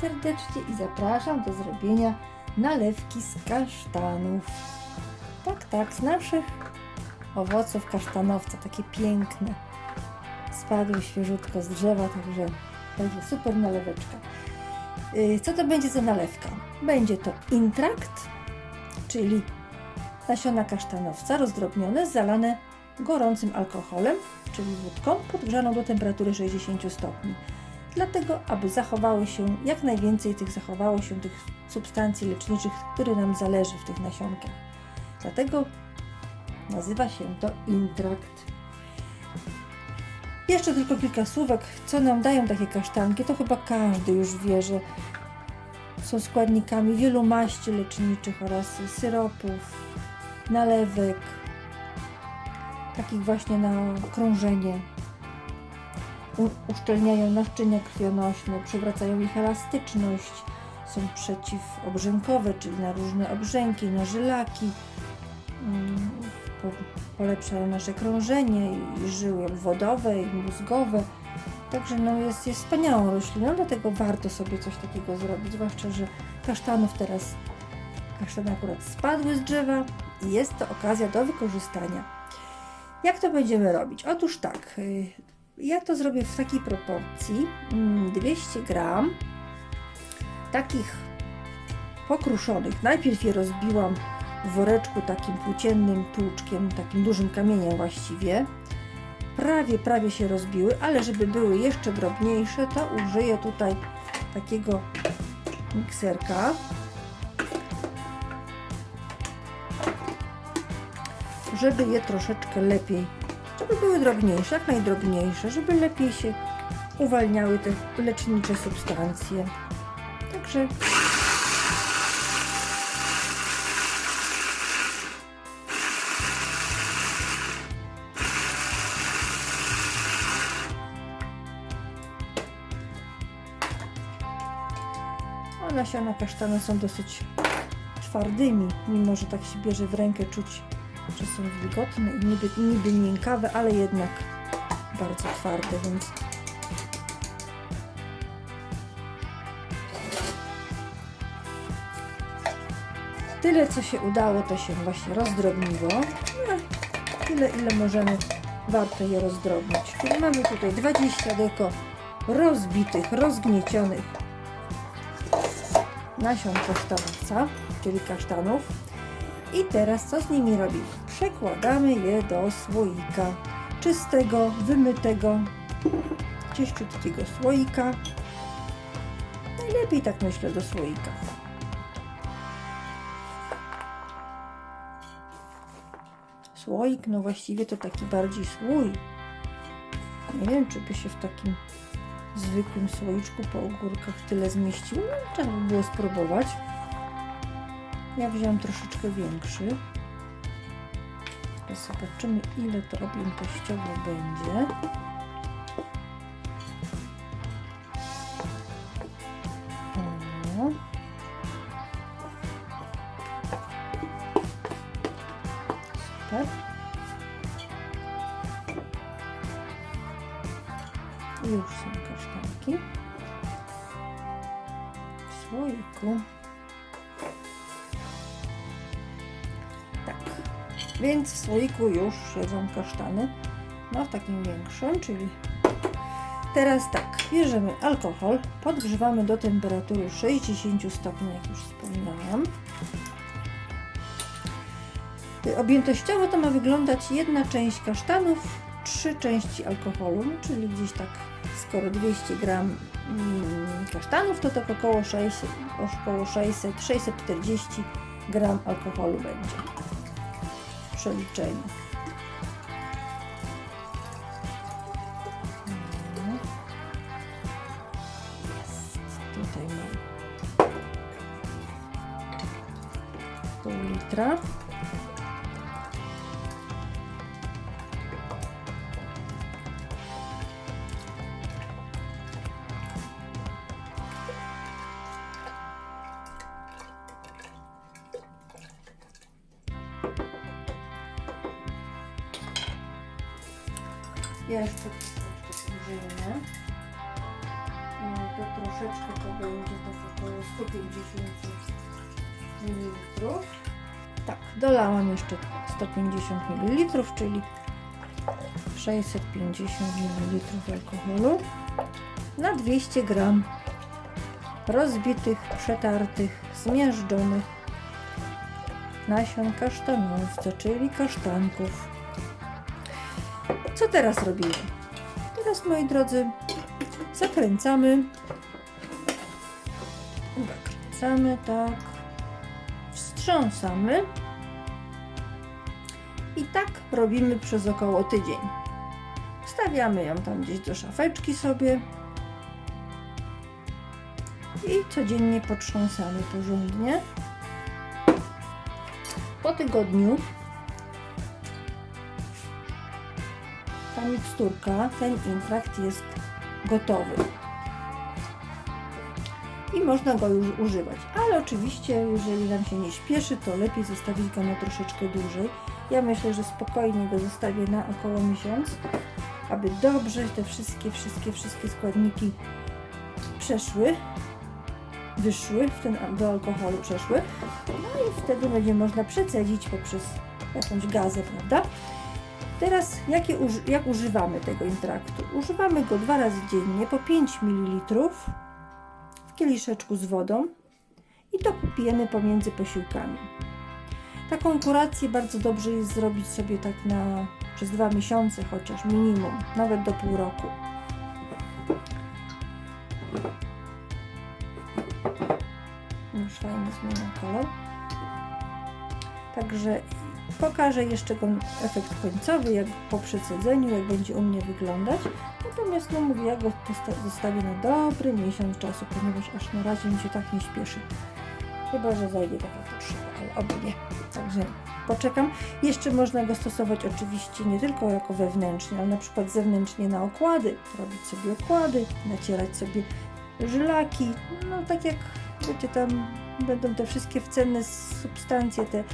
Serdecznie i zapraszam do zrobienia nalewki z kasztanów. Tak, tak, z naszych owoców kasztanowca, takie piękne. Spadły świeżutko z drzewa, także będzie super naleweczka. Yy, Co to będzie za nalewka? Będzie to intrakt, czyli nasiona kasztanowca rozdrobnione, zalane gorącym alkoholem, czyli wódką, podgrzaną do temperatury 60 stopni. Dlatego, aby zachowały się, jak najwięcej tych zachowało się tych substancji leczniczych, które nam zależy w tych nasionkach. Dlatego nazywa się to intrakt. Jeszcze tylko kilka słówek, co nam dają takie kasztanki. To chyba każdy już wie, że są składnikami wielu maści leczniczych oraz syropów, nalewek, takich właśnie na krążenie. Uszczelniają naczynia krwionośne, przywracają ich elastyczność, są przeciwobrzękowe, czyli na różne obrzęki, na żylaki, mm, po, polepszają nasze krążenie i żyły obwodowe i mózgowe. Także no jest, jest wspaniałą rośliną, dlatego warto sobie coś takiego zrobić, zwłaszcza, że kasztanów teraz, kasztany akurat spadły z drzewa i jest to okazja do wykorzystania. Jak to będziemy robić? Otóż tak, y, ja to zrobię w takiej proporcji, mm, 200 gram takich pokruszonych. Najpierw je rozbiłam w woreczku takim płóciennym tłuczkiem, takim dużym kamieniem właściwie. Prawie, prawie się rozbiły, ale żeby były jeszcze drobniejsze, to użyję tutaj takiego mikserka. Żeby je troszeczkę lepiej, żeby były drobniejsze, jak najdrobniejsze, żeby lepiej się uwalniały te lecznicze substancje. Także nasiona kasztana są dosyć twardymi, mimo że tak się bierze w rękę, czuć, że są wilgotne i niby, niby miękkawe, ale jednak bardzo twarde, więc tyle co się udało, to się właśnie rozdrobniło. No, tyle ile możemy, warto je rozdrobnić. Czyli mamy tutaj 20 deko rozbitych, rozgniecionych nasion kasztanowca, czyli kasztanów. I teraz co z nimi robimy? Przekładamy je do słoika. Czystego, wymytego, cieściutkiego słoika. Najlepiej tak myślę do słoika. Słoik, no właściwie to taki bardziej słój. Nie wiem, czy by się w takim zwykłym słoiczku po ogórkach tyle zmieściło. No, trzeba by było spróbować. Ja wziąłem troszeczkę większy. Zobaczymy, ile to objętościowo będzie. O. Super. I już są kasztanki słoiku. Więc w słoiku już siedzą kasztany. No w takim większym, czyli teraz tak, bierzemy alkohol, podgrzewamy do temperatury 60 stopni, jak już wspomniałam. Y, Objętościowo to ma wyglądać jedna część kasztanów, trzy części alkoholu, czyli gdzieś tak skoro 200 gram mm, kasztanów, to tak około 600, około 600, 640 gram alkoholu będzie przeliczeniu. No. Jest, tutaj mam pół litra. Ja jeszcze troszeczkę użyjemy. E, To troszeczkę, to będzie tak około 150 ml. Tak, dolałam jeszcze 150 ml, czyli 650 ml alkoholu na 200 gram rozbitych, przetartych, zmiażdżonych nasion kasztanowca, czyli kasztanków. Co teraz robimy? Teraz, moi drodzy, zakręcamy. Zakręcamy, tak. Wstrząsamy. I tak robimy przez około tydzień. Wstawiamy ją tam gdzieś do szafeczki sobie. I codziennie potrząsamy porządnie. Po tygodniu ta miksturka, ten intrakt jest gotowy. I można go już używać. Ale oczywiście, jeżeli nam się nie śpieszy, to lepiej zostawić go na troszeczkę dłużej. Ja myślę, że spokojnie go zostawię na około miesiąc, aby dobrze te wszystkie, wszystkie, wszystkie składniki przeszły, wyszły, w ten, do alkoholu przeszły. No i wtedy będzie można przecedzić poprzez jakąś gazę, prawda? Teraz jakie, jak używamy tego intraktu? Używamy go dwa razy dziennie po 5 ml w kieliszeczku z wodą i to pijemy pomiędzy posiłkami. Taką kurację bardzo dobrze jest zrobić sobie tak na przez dwa miesiące chociaż minimum, nawet do pół roku. Już fajnie zmienia kolor. Także pokażę jeszcze efekt końcowy, jak po przecedzeniu, jak będzie u mnie wyglądać. Natomiast no mówię, ja go zostawię na dobry miesiąc czasu, ponieważ aż na razie mi się tak nie śpieszy. Chyba, że zajdzie taka potrzeba, ale oby nie. Także poczekam. Jeszcze można go stosować oczywiście nie tylko jako wewnętrznie, ale na przykład zewnętrznie na okłady. Robić sobie okłady, nacierać sobie żylaki. No tak jak wiecie, tam będą te wszystkie cenne substancje, te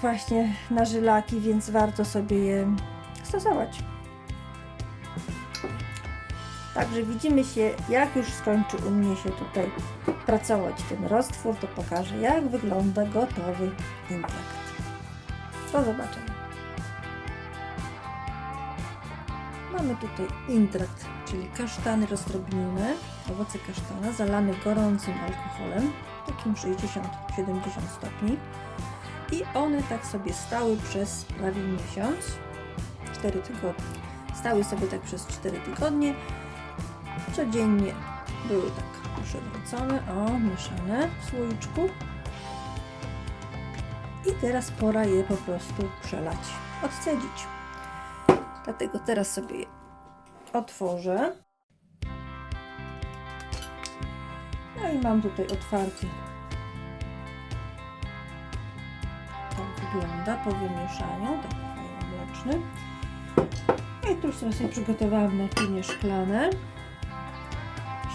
właśnie na żylaki, więc warto sobie je stosować. Także widzimy się, jak już skończy u mnie się tutaj pracować ten roztwór, to pokażę, jak wygląda gotowy intrakt. Do zobaczenia. Mamy tutaj intrakt, czyli kasztany rozdrobnione, owoce kasztana zalane gorącym alkoholem, takim 60-70 stopni. I one tak sobie stały przez prawie miesiąc, 4 tygodnie. Stały sobie tak przez 4 tygodnie. Codziennie były tak przewrócone, o, mieszane w słoiczku. I teraz pora je po prostu przelać, odcedzić. Dlatego teraz sobie je otworzę. No i mam tutaj otwarty. Wygląda po wymieszaniu, taki fajny mleczny. I tu już sobie przygotowałam naczynie szklane,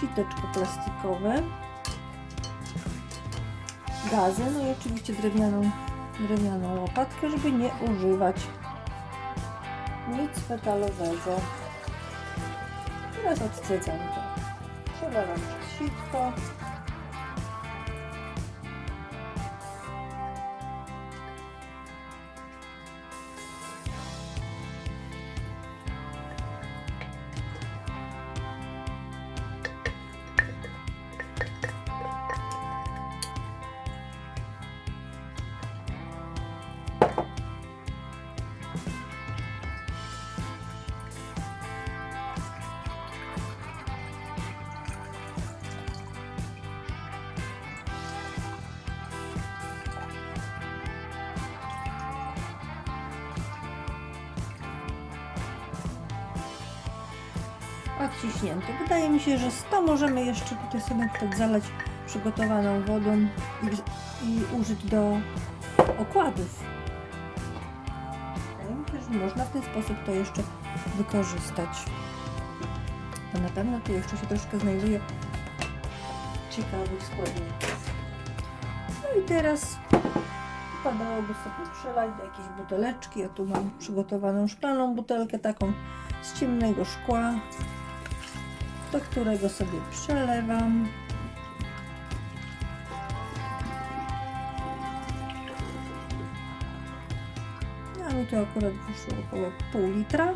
siteczko plastikowe, gazę, no i oczywiście drewnianą, drewnianą łopatkę, żeby nie używać nic metalowego. Teraz odcedzam to. Przelewam przez sitko. Odciśnięte. Wydaje mi się, że 100 możemy jeszcze tutaj sobie tak zalać przygotowaną wodą i, i użyć do okładów. Wydaje mi się, że można w ten sposób to jeszcze wykorzystać. To na pewno tu jeszcze się troszkę znajduje ciekawych składników. No i teraz wypadałoby sobie przelać do jakiejś buteleczki. Ja tu mam przygotowaną szklaną butelkę taką z ciemnego szkła. Do którego sobie przelewam. No mi tu akurat wyszło około pół litra.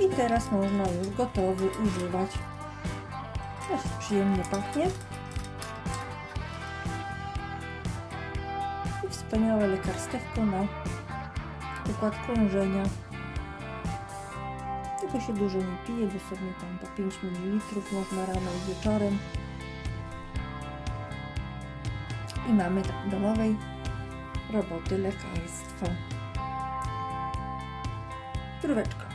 I teraz można już gotowy używać. Dość przyjemnie pachnie. I wspaniałe lekarstewko na układ krążenia. Tego się dużo nie pije, dosłownie tam po 5 ml można rano i wieczorem. I mamy domowej roboty lekarstwo. Zdróweczko.